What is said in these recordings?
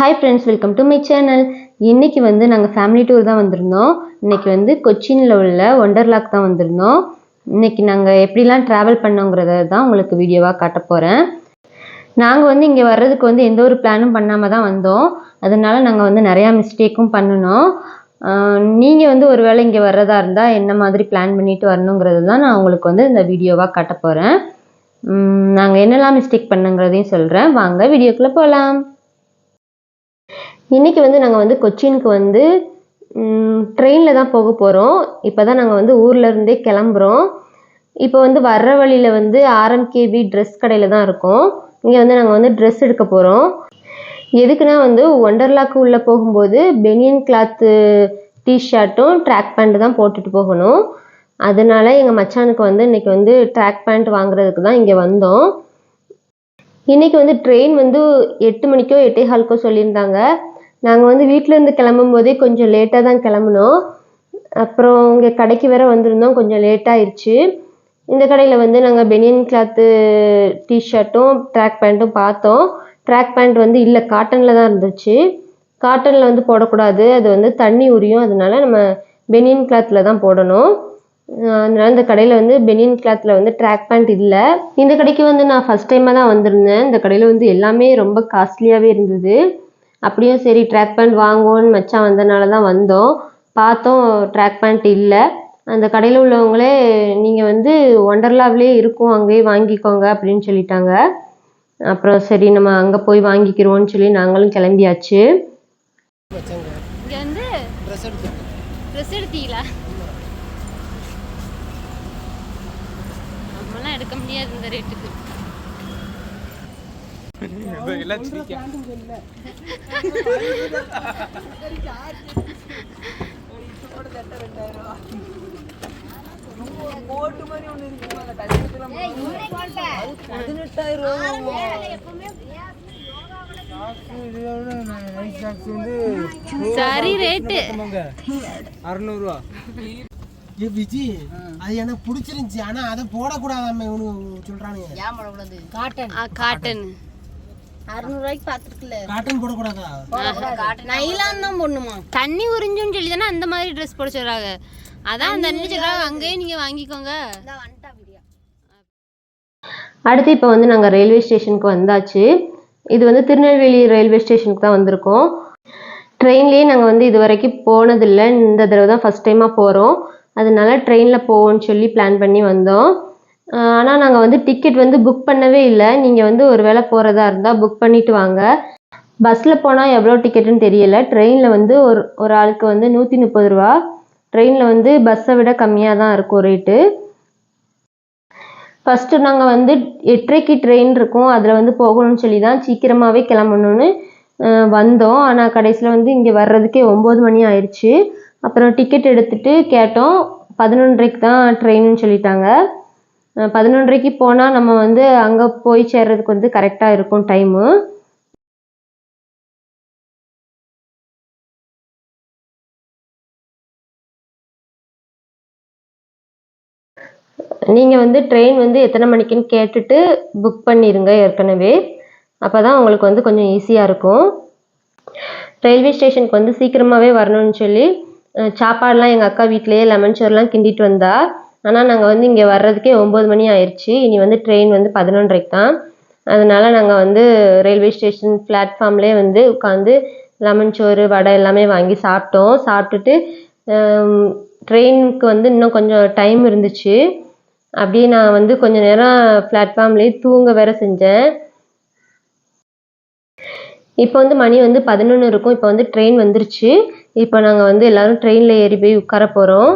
Hi friends welcome to my channel இன்றைக்கி வந்து நாங்கள் ஃபேமிலி டூர் தான் வந்திருந்தோம். இன்னைக்கு வந்து கொச்சினில் உள்ள ஒண்டர்லாக் தான் வந்திருந்தோம். இன்றைக்கி நாங்கள் எப்படிலாம் ட்ராவல் பண்ணோங்கிறத தான் உங்களுக்கு வீடியோவாக காட்ட போகிறேன் நாங்கள் வந்து இங்கே வர்றதுக்கு வந்து எந்த ஒரு பிளானும் பண்ணாமல் தான் வந்தோம். அதனால் நாங்கள் வந்து நிறையா மிஸ்டேக்கும் பண்ணணும் நீங்கள் வந்து ஒரு வேளை இங்கே வர்றதா இருந்தால் என்ன மாதிரி பிளான் பண்ணிட்டு வரணுங்கிறது தான் நான் உங்களுக்கு வந்து இந்த வீடியோவாக காட்ட போகிறேன் நாங்கள் என்னெல்லாம் மிஸ்டேக் பண்ணுங்கிறதையும் சொல்கிறேன் வாங்க வீடியோக்குள்ளே போகலாம் இன்றைக்கி வந்து நாங்கள் வந்து கொச்சினுக்கு வந்து ட்ரெயினில் தான் போக போகிறோம் இப்போ தான் நாங்கள் வந்து ஊர்லேருந்தே கிளம்புறோம். இப்போ வந்து வர்ற வழியில் வந்து ஆர்எம்கேபி ட்ரெஸ் கடையில் தான் இருக்கோம். இங்கே வந்து நாங்கள் வந்து ட்ரெஸ் எடுக்க போகிறோம் எதுக்குன்னா வந்து ஒண்டர்லாக்கு உள்ளே போகும்போது பெனியன் கிளாத்து டிஷர்ட்டும் ட்ராக் பேண்ட் தான் போட்டுட்டு போகணும். அதனால எங்கள் மச்சானுக்கு வந்து இன்னைக்கு வந்து ட்ராக் பேண்ட் வாங்குறதுக்கு தான் இங்கே வந்தோம். இன்னைக்கு வந்து ட்ரெயின் வந்து எட்டு மணிக்கோ எட்டே காலுக்கோ சொல்லியிருந்தாங்க. நாங்கள் வந்து வீட்டிலேருந்து கிளம்பும் போதே கொஞ்சம் லேட்டாக தான் கிளம்புனோம். அப்புறம் இங்கே கடைக்கு வேற வந்திருந்தோம். கொஞ்சம் லேட்டாகிடுச்சு இந்த கடையில் வந்து நாங்கள் பெனியன் கிளாத்து டிஷர்ட்டும் ட்ராக் பேண்ட்டும் பார்த்தோம். ட்ராக் பேண்ட் வந்து இல்லை காட்டனில் தான் இருந்துச்சு. காட்டனில் வந்து போடக்கூடாது. அது வந்து தண்ணி உரியும். அதனால நம்ம பெனியன் கிளாத்தில் தான் போடணும். அதனால இந்த கடையில் வந்து பெனியன் கிளாத்தில் வந்து ட்ராக் பேண்ட் இல்லை. இந்த கடைக்கு வந்து நான் ஃபஸ்ட் டைமாக தான் வந்திருந்தேன். இந்த கடையில் வந்து எல்லாமே ரொம்ப காஸ்ட்லியாகவே இருந்தது. அப்படியும் சரி ட்ராக் பேண்ட் வாங்குவோன்னு மச்சான் வந்தனால தான் வந்தோம். பார்த்தோம் ட்ராக் பேண்ட் இல்லை. அந்த கடையில் உள்ளவங்களே நீங்கள் வந்து ஒண்டர்லாவிலே இருக்கும் அங்கேயே வாங்கிக்கோங்க அப்படின்னு சொல்லிட்டாங்க. அப்புறம் சரி நம்ம அங்கே போய் வாங்கிக்கிறோம்னு சொல்லி நாங்களும் கிளம்பியாச்சு. இங்க வந்து ட்ரெஸ் எடுத்தீங்களா? எடுக்க முடியாது இந்த ரேட்டுக்கு சரி ரேட்டு அறுநூறுவா. ஏ விஜி அது எனக்கு பிடிச்சிருந்துச்சி. ஆனா அதை போடக்கூடாதாம இவனு சொல்றானுங்க. காட்டன் காட்டன் அறுநூறுவாய்க்கு பார்த்துருக்குல்ல காட்டன் போடக்கூடாதா? நைலான் தான் பொண்ணுமா தண்ணி உறிஞ்சுன்னு சொல்லி தானே அந்த மாதிரி ட்ரெஸ் போட சொல்றாங்க. அதான் அந்த அண்ணன் சொல்றாங்க அங்கேயே நீங்க வாங்கிக்கோங்க. அடுத்து இப்போ வந்து நாங்கள் ரயில்வே ஸ்டேஷனுக்கு வந்தாச்சு. இது வந்து திருநெல்வேலி ரயில்வே ஸ்டேஷனுக்கு தான் வந்திருக்கோம். ட்ரெயின்லேயே நாங்கள் வந்து இது வரைக்கும் போனதில்லை. இந்த தடவை தான் ஃபஸ்ட் டைமாக போகிறோம் அதனால ட்ரெயினில் போவோம்னு சொல்லி பிளான் பண்ணி வந்தோம். ஆனால் நாங்கள் வந்து டிக்கெட் வந்து புக் பண்ணவே இல்லை. நீங்கள் வந்து ஒரு வேளை போகிறதா இருந்தால் புக் பண்ணிவிட்டு வாங்க. பஸ்ஸில் போனால் எவ்வளோ டிக்கெட்டுன்னு தெரியல. ட்ரெயினில் வந்து ஒரு ஒரு ஆளுக்கு வந்து நூற்றி முப்பது ரூபா. ட்ரெயினில் வந்து பஸ்ஸை விட கம்மியாக தான் இருக்கும் ரேட்டு ஃபஸ்ட்டு நாங்கள் வந்து எட்டரைக்கு ட்ரெயின் இருக்கும். அதில் வந்து போகணும்னு சொல்லி தான் சீக்கிரமாகவே கிளம்பணும்னு வந்தோம். ஆனால் கடைசியில் வந்து இங்கே வர்றதுக்கே ஒம்பது மணி ஆயிடுச்சு அப்புறம் டிக்கெட் எடுத்துட்டு கேட்டோம். பதினொன்றரைக்கு தான் ட்ரெயின்னு சொல்லிட்டாங்க. பதினொன்றரைக்கு போனால் நம்ம வந்து அங்கே போய் சேர்றதுக்கு வந்து கரெக்டாக இருக்கும் டைமு நீங்கள் வந்து ட்ரெயின் வந்து எத்தனை மணிக்குன்னு கேட்டுட்டு புக் பண்ணிடுங்க ஏற்கனவே. அப்போ தான் உங்களுக்கு வந்து கொஞ்சம் ஈஸியாக இருக்கும். ரயில்வே ஸ்டேஷனுக்கு வந்து சீக்கிரமாகவே வரணும்னு சொல்லி சாப்பாடெலாம் சாப்பாடுலாம் எங்கள் அக்கா வீட்டிலேயே லெமன் சோறுலாம் கிண்டிட்டு வந்தா ஆனால் நாங்கள் வந்து இங்கே வர்றதுக்கே ஒம்பது மணி ஆயிடுச்சு இனி வந்து ட்ரெயின் வந்து பதினொன்றரைக்கு தான் அதனால் நாங்கள் வந்து ரயில்வே ஸ்டேஷன் பிளாட்ஃபார்ம்லேயே வந்து உட்காந்து லெமன் சோறு வடை எல்லாமே வாங்கி சாப்பிட்டோம். சாப்பிட்டுட்டு ட்ரெயினுக்கு வந்து இன்னும் கொஞ்சம் டைம் இருந்துச்சு. அப்படியே நான் வந்து கொஞ்ச நேரம் பிளாட்ஃபார்ம்லேயே தூங்க வேற செஞ்சேன். இப்போ வந்து மணி வந்து பதினொன்று இருக்கும். இப்போ வந்து ட்ரெயின் வந்துருச்சு. இப்போ நாங்கள் வந்து எல்லாரும் ட்ரெயினில் ஏறி போய் உட்கார போகிறோம்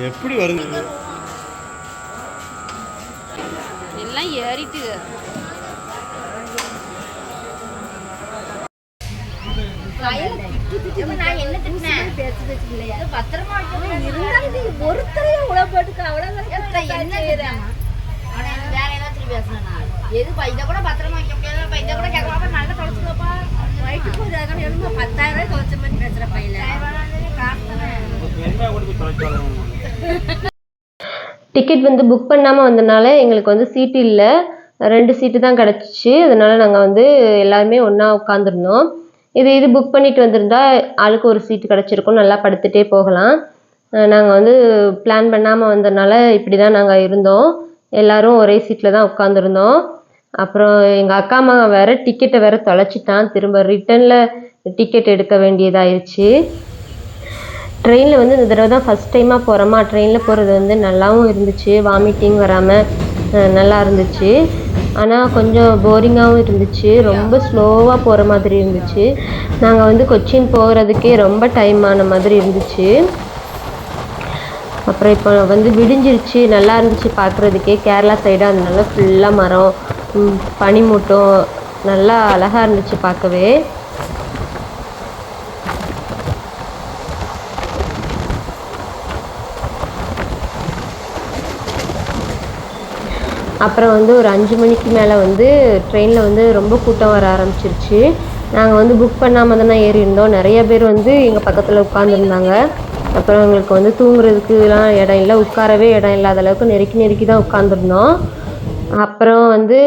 எப்படி வருங்க எல்லாம் ஏறிட்டு என்ன ஒருத்தரையும் உழவு போட்டுக்க. அவ்வளவு பேசுனேன் எதுப்பா இதை கூட பத்திரமா வைக்க முடியாது கூட கேட்கலாமா நல்லா தொலைச்சுக்கோப்பா. வயிற்று பத்தாயிரம் ரூபாய் தொலைச்ச மாதிரி பேசுற பையில டிக்கெட் வந்து புக் பண்ணாமல் வந்தனால எங்களுக்கு வந்து சீட்டு இல்லை. ரெண்டு சீட்டு தான் கிடச்சிச்சு. அதனால நாங்கள் வந்து எல்லாருமே ஒன்றா உட்காந்துருந்தோம் இது இது புக் பண்ணிட்டு வந்திருந்தா ஆளுக்கு ஒரு சீட்டு கிடச்சிருக்கும். நல்லா படுத்துகிட்டே போகலாம். நாங்கள் வந்து பிளான் பண்ணாமல் வந்ததுனால இப்படி தான் நாங்கள் இருந்தோம். எல்லாரும் ஒரே சீட்டில் தான் உட்காந்துருந்தோம் அப்புறம் எங்கள் அக்கா மகன் வேறு டிக்கெட்டை வேறு தொலைச்சிட்டான். திரும்ப ரிட்டனில் டிக்கெட் எடுக்க வேண்டியதாயிருச்சு. ட்ரெயினில் வந்து இந்த தடவை தான் ஃபஸ்ட் டைமாக போகிறோமா ட்ரெயினில் போகிறது வந்து நல்லாவும் இருந்துச்சு. வாமிட்டிங் வராமல் நல்லா இருந்துச்சு. ஆனால் கொஞ்சம் போரிங்காகவும் இருந்துச்சு. ரொம்ப ஸ்லோவாக போகிற மாதிரி இருந்துச்சு. நாங்கள் வந்து கொச்சின் போகிறதுக்கே ரொம்ப டைம் ஆன மாதிரி இருந்துச்சு. அப்புறம் இப்போ வந்து விடிஞ்சிருச்சு. நல்லா இருந்துச்சு பார்க்குறதுக்கே கேரளா சைடு அதனால ஃபுல்லாக மரம் பனிமூட்டம் நல்லா அழகாக இருந்துச்சு பார்க்கவே. அப்புறம் வந்து ஒரு அஞ்சு மணிக்கு மேலே வந்து ட்ரெயினில் வந்து ரொம்ப கூட்டம் வர ஆரம்பிச்சிருச்சு. நாங்கள் வந்து புக் பண்ணாமல் தானே ஏறி இருந்தோம் நிறைய பேர் வந்து எங்கள் பக்கத்தில் உட்காந்துருந்தாங்க அப்புறம் எங்களுக்கு வந்து தூங்குறதுக்குலாம் இடம் இல்லை. உட்காரவே இடம் இல்லாத அளவுக்கு நெருக்கி நெருக்கி தான் உட்காந்துருந்தோம் அப்புறம் வந்து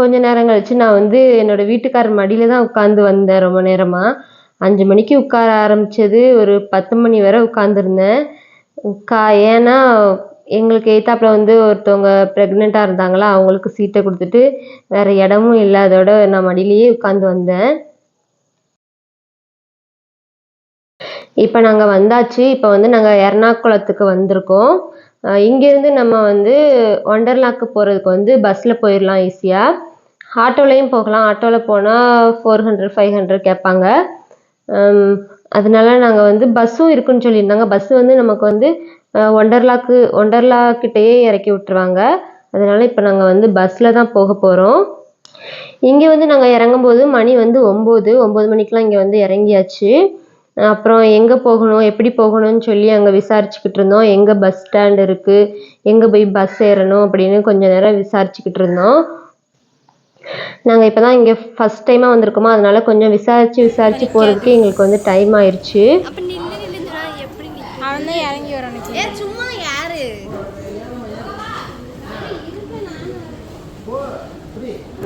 கொஞ்ச நேரம் கழிச்சு நான் வந்து என்னோடய வீட்டுக்காரர் மடியில் தான் உட்காந்து வந்தேன் ரொம்ப நேரமாக அஞ்சு மணிக்கு உட்கார ஆரம்பித்தது ஒரு பத்து மணி வரை உட்காந்துருந்தேன் கா ஏன்னா எங்களுக்கு எய்த்தாப்புல வந்து ஒருத்தவங்க ப்ரெக்னெண்ட்டாக இருந்தாங்களா அவங்களுக்கு சீட்டை கொடுத்துட்டு வேறு இடமும் இல்லை அதோட நான் மடியிலேயே உட்காந்து வந்தேன். இப்போ நாங்கள் வந்தாச்சு. இப்போ வந்து நாங்கள் எர்ணாகுளத்துக்கு வந்திருக்கோம். இங்கேருந்து நம்ம வந்து ஒண்டர்லாக்கு போகிறதுக்கு வந்து பஸ்ஸில் போயிடலாம் ஈஸியாக ஆட்டோலையும் போகலாம். ஆட்டோவில் போனால் ஃபோர் ஹண்ட்ரட் ஃபைவ் ஹண்ட்ரட் கேட்பாங்க. அதனால நாங்கள் வந்து பஸ்ஸும் இருக்குன்னு சொல்லியிருந்தாங்க. பஸ்ஸு வந்து நமக்கு வந்து ஒண்டர்லாக்கு ஒண்டர்லா கிட்டேயே இறக்கி விட்டுருவாங்க. அதனால் இப்போ நாங்கள் வந்து பஸ்ஸில் தான் போக போகிறோம் இங்கே வந்து நாங்கள் இறங்கும்போது மணி வந்து ஒம்பது ஒம்பது மணிக்கெலாம் இங்கே வந்து இறங்கியாச்சு. அப்புறம் எங்கே போகணும் எப்படி போகணும்னு சொல்லி அங்கே விசாரிச்சுக்கிட்டு இருந்தோம். எங்கே பஸ் ஸ்டாண்ட் இருக்குது எங்கே போய் பஸ் ஏறணும் அப்படின்னு கொஞ்ச நேரம் விசாரிச்சுக்கிட்டு இருந்தோம். நாங்கள் இப்போ தான் இங்கே ஃபஸ்ட் டைமாக வந்திருக்கோமா அதனால கொஞ்சம் விசாரித்து விசாரித்து போகிறதுக்கு எங்களுக்கு வந்து டைம் ஆயிடுச்சு அப்ப நில்லு நில்லுங்கடா எப்படி நிக்க- அவன் தான் இறங்கி வரானுக்கு ஏ சும்மா யாரு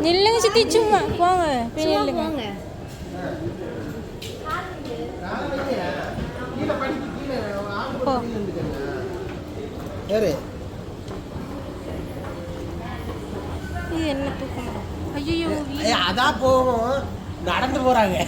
நில்லுங்க சித்தி சும்மா போங்க போங்க. இது என்ன தூக்கம்? ஐயோ அதான் போகும் நடந்து போறாங்க.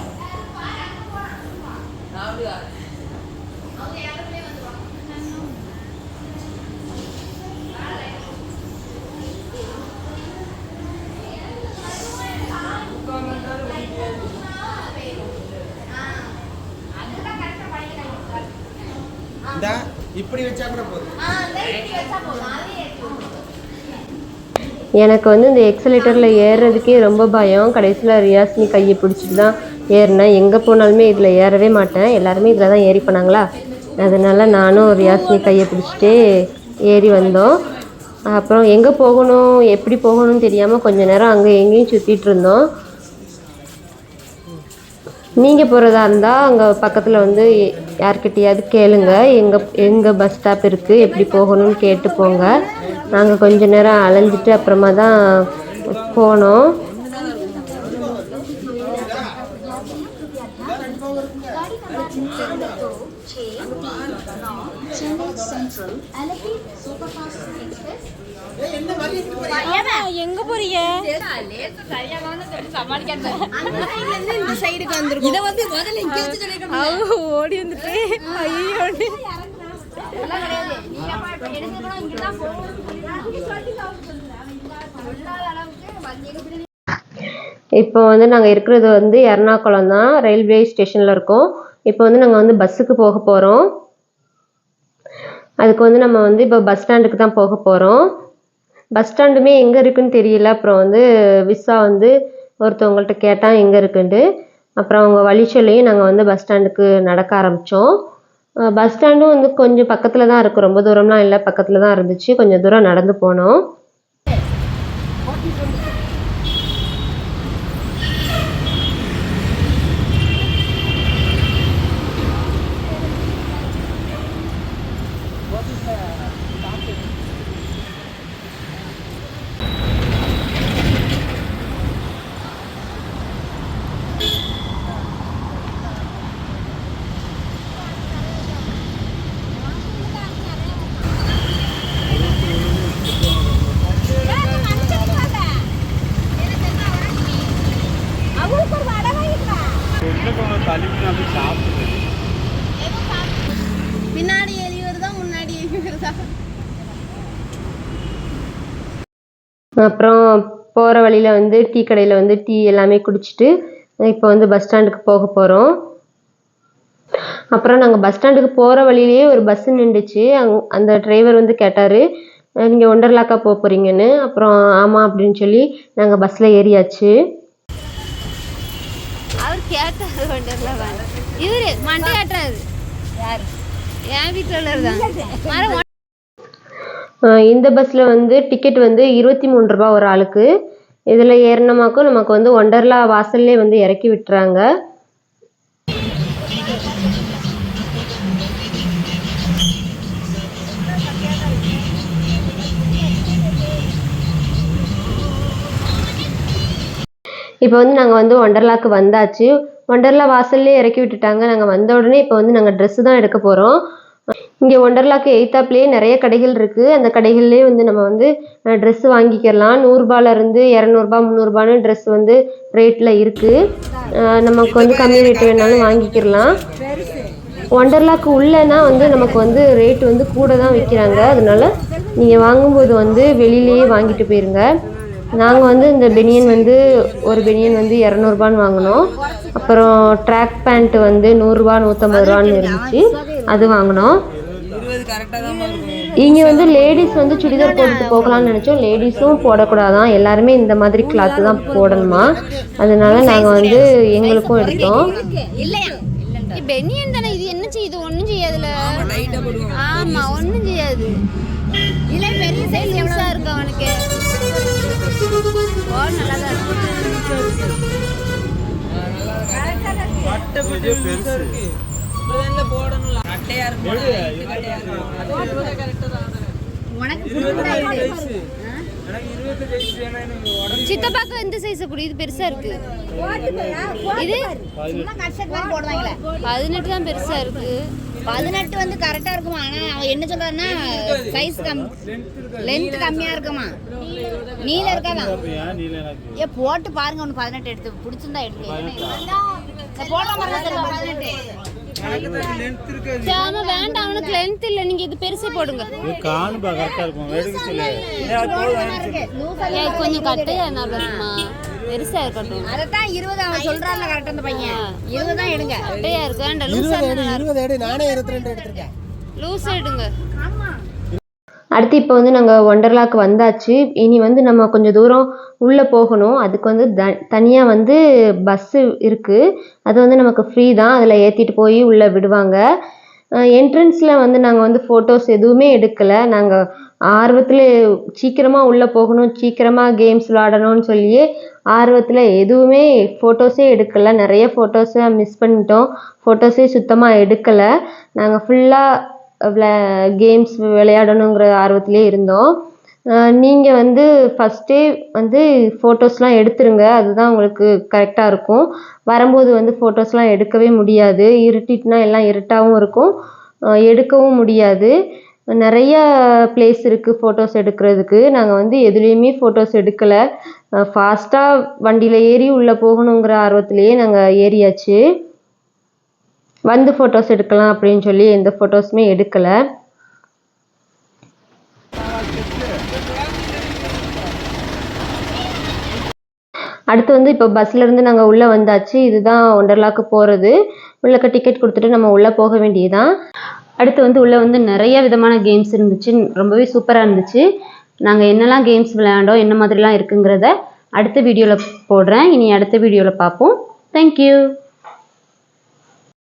இந்தா, இப்படி வச்சா கூட போதும். எனக்கு வந்து இந்த எக்ஸலேட்டரில் ஏறுறதுக்கே ரொம்ப பயம். கடைசியில் ரியாஸ்னி கையை பிடிச்சிட்டு தான் ஏறினேன். எங்கே போனாலுமே இதில் ஏறவே மாட்டேன். எல்லாருமே இதில் தான் ஏறி போனாங்களா? அதனால நானும் ரியாஸ்னி கையை பிடிச்சிட்டே ஏறி வந்தோம். அப்புறம் எங்கே போகணும் எப்படி போகணும்னு தெரியாமல் கொஞ்ச நேரம் அங்கே எங்கேயும் சுற்றிட்டு இருந்தோம். நீங்கள் போகிறதா இருந்தால் அங்கே பக்கத்தில் வந்து யார்கிட்டையாவது கேளுங்க. எங்கே எங்கே பஸ் ஸ்டாப் இருக்குது எப்படி போகணும்னு கேட்டு போங்க. நாங்கள் கொஞ்ச நேரம் அலைஞ்சிட்டு அப்புறமா தான் போனோம். எங்க போறீங்க? இந்த சைடுக்கு வந்துருக்கும் இதை வந்து முதல்ல இங்கே வச்சு சொல்லிருக்கணும் அவ ஓடி வந்துட்டு ஐயோ இப்போ வந்து நாங்கள் இருக்கிறது வந்து எர்ணாகுளம் தான் ரயில்வே ஸ்டேஷனில் இருக்கோம். இப்போ வந்து நாங்கள் வந்து பஸ்ஸுக்கு போக போகிறோம் அதுக்கு வந்து நம்ம வந்து இப்போ பஸ் ஸ்டாண்டுக்கு தான் போக போகிறோம் பஸ் ஸ்டாண்டுமே எங்கே இருக்குன்னு தெரியல. அப்புறம் வந்து விசா வந்து ஒருத்தவங்கள்ட்ட கேட்டால் எங்கே இருக்குன்ட்டு. அப்புறம் அவங்க வழி சொல்லியும் நாங்கள் வந்து பஸ் ஸ்டாண்டுக்கு நடக்க ஆரம்பித்தோம் பஸ் ஸ்டாண்டும் வந்து கொஞ்சம் பக்கத்தில் தான் இருக்குது ரொம்ப தூரம்லாம் இல்லை. பக்கத்தில் தான் இருந்துச்சு. கொஞ்சம் தூரம் நடந்து போனோம். அப்புறம் போகிற வழியில் வந்து டீ கடையில் வந்து டீ எல்லாமே குடிச்சிட்டு இப்போ வந்து பஸ் ஸ்டாண்டுக்கு போக போகிறோம் அப்புறம் நாங்கள் பஸ் ஸ்டாண்டுக்கு போகிற வழியிலேயே ஒரு பஸ் நின்றுச்சு அங் அந்த டிரைவர் வந்து கேட்டார் நீங்கள் ஒண்டர்லாக்கா போக போகிறீங்கன்னு அப்புறம் ஆமாம் அப்படின்னு சொல்லி நாங்கள் பஸ்ஸில் ஏறியாச்சு. அவர் கேட்டாரு வண்டர்லா இவரு மண்டையாட்டுறாரு யாரு? என் வீட்டில் அஹ் இந்த பஸ்ஸில் வந்து டிக்கெட் வந்து இருபத்தி மூணு ரூபா ஒரு ஆளுக்கு. இதில் ஏறினமாக்கும் நமக்கு வந்து ஒண்டர்லா வாசல்லே வந்து இறக்கி விட்டுறாங்க. இப்போ வந்து நாங்கள் வந்து ஒண்டர்லாக்கு வந்தாச்சு. ஒண்டர்லா வாசல்லே இறக்கி விட்டுட்டாங்க. நாங்கள் வந்த உடனே இப்போ வந்து நாங்கள் ட்ரெஸ்ஸு தான் எடுக்க போகிறோம் இங்கே ஒண்டர்லாக்கு எய்த்தாப்லேயே நிறைய கடைகள் இருக்குது அந்த கடைகள்லேயே வந்து நம்ம வந்து ட்ரெஸ்ஸு வாங்கிக்கலாம். நூறுரூபாலேருந்து இரநூறுபா முந்நூறுபான்னு ட்ரெஸ் வந்து ரேட்டில் இருக்குது நமக்கு வந்து கம்மி ரேட்டு வேணாலும் வாங்கிக்கிறலாம் ஒண்டர்லாக்கு உள்ளேனா வந்து நமக்கு வந்து ரேட் வந்து கூட தான் விற்கிறாங்க அதனால நீங்கள் வாங்கும்போது வந்து வெளியிலேயே வாங்கிட்டு போயிருங்க. நாங்கள் வந்து இந்த பெனியன் வந்து ஒரு பெனியன் வந்து இரநூறுபான்னு வாங்கினோம். அப்புறம் ட்ராக் பேண்ட்டு வந்து நூறுரூவா நூற்றம்பது ரூபான்னு இருந்துச்சு. அது வாங்கினோம். இங்கே வந்து லேடிஸ் வந்து சுடிதார் போட்டுட்டு போகலாம்னு நினச்சோம். லேடிஸும் போடக்கூடாதான். எல்லாருமே இந்த மாதிரி கிளாத்து தான் போடணுமா? அதனால நாங்கள் வந்து எங்களுக்கும் எடுத்தோம். பெனியன் தானே. இது என்ன செய்யுது ஒன்றும் செய்யாதுல. ஆமா ஒன்றும் செய்யாது. இல்லை பெரிய சைஸ் எவ்வளோ இருக்கு அவனுக்கு? ஓ நல்லா தான் இருக்கு. சித்தப்பாக்கு எந்த சைஸ் அப்படி இது பெருசா இருக்கு. இது பதினெட்டு தான் பெருசா இருக்கு. பதினெட்டு வந்து கரெக்டா இருக்குமா? ஆனா அவன் என்ன சொல்றான்னா சைஸ் கம் லென்த் கம்மியா இருக்குமா? நீல இருக்காதான் ஏ போட்டு பாருங்க ஒன்று பதினெட்டு எடுத்து. பிடிச்சிருந்தா எடுத்து. தெரியும்? பதினெட்டு. சாம வேண்டாம் அவனுக்கு லென்த் இல்ல. நீங்க இது பெருசே போடுங்க. இருக்கும். சொல்லு. கொஞ்சம் கட்டையா பசுமா பெருசா இருக்கட்டும். அதைத்தான் இருபது அவன் சொல்றான்ல கரெக்டா அந்த பையன். இருபது தான் எடுங்க. கட்டையா இருக்கு. வேண்டாம் லூசா இருபது எடு. நானே இருபத்தி ரெண்டு எடுத்திருக்கேன். லூசா எடுங்க. அடுத்து இப்போ வந்து நாங்கள் ஒண்டர்லாக்கு வந்தாச்சு. இனி வந்து நம்ம கொஞ்சம் தூரம் உள்ளே போகணும். அதுக்கு வந்து த தனியாக வந்து பஸ்ஸு இருக்குது அது வந்து நமக்கு ஃப்ரீ தான். அதில் ஏற்றிட்டு போய் உள்ளே விடுவாங்க. என்ட்ரன்ஸில் வந்து நாங்கள் வந்து ஃபோட்டோஸ் எதுவுமே எடுக்கலை. நாங்கள் ஆர்வத்தில் சீக்கிரமாக உள்ளே போகணும். சீக்கிரமாக கேம்ஸ் விளாடணும்னு சொல்லியே ஆர்வத்தில் எதுவுமே ஃபோட்டோஸே எடுக்கலை. நிறைய ஃபோட்டோஸை மிஸ் பண்ணிட்டோம். ஃபோட்டோஸே சுத்தமாக எடுக்கலை. நாங்கள் ஃபுல்லாக விளா கேம்ஸ் விளையாடணுங்கிற ஆர்வத்திலே இருந்தோம். நீங்கள் வந்து ஃபஸ்ட்டே வந்து ஃபோட்டோஸ்லாம் எடுத்துருங்க. அதுதான் உங்களுக்கு கரெக்டாக இருக்கும். வரும்போது வந்து ஃபோட்டோஸ்லாம் எடுக்கவே முடியாது. இருட்டிட்டுனா எல்லாம் இருட்டாகவும் இருக்கும். எடுக்கவும் முடியாது. நிறைய பிளேஸ் இருக்குது ஃபோட்டோஸ் எடுக்கிறதுக்கு. நாங்கள் வந்து எதுலேயுமே ஃபோட்டோஸ் எடுக்கலை. ஃபாஸ்ட்டாக வண்டியில் ஏறி உள்ளே போகணுங்கிற ஆர்வத்திலேயே நாங்கள் ஏறியாச்சு. வந்து ஃபோட்டோஸ் எடுக்கலாம் அப்படின்னு சொல்லி எந்த ஃபோட்டோஸுமே எடுக்கலை. அடுத்து வந்து இப்போ பஸ்லேருந்து நாங்கள் உள்ளே வந்தாச்சு. இதுதான் ஒண்டர்லாக்கு போகிறது உள்ளக்க டிக்கெட் கொடுத்துட்டு நம்ம உள்ளே போக வேண்டியதுதான். அடுத்து வந்து உள்ளே வந்து நிறைய விதமான கேம்ஸ் இருந்துச்சு. ரொம்பவே சூப்பராக இருந்துச்சு. நாங்கள் என்னெல்லாம் கேம்ஸ் விளையாண்டோம் என்ன மாதிரிலாம் இருக்குங்கிறத அடுத்த வீடியோவில் போடுறேன். இனி அடுத்த வீடியோவில் பார்ப்போம். தேங்க்யூ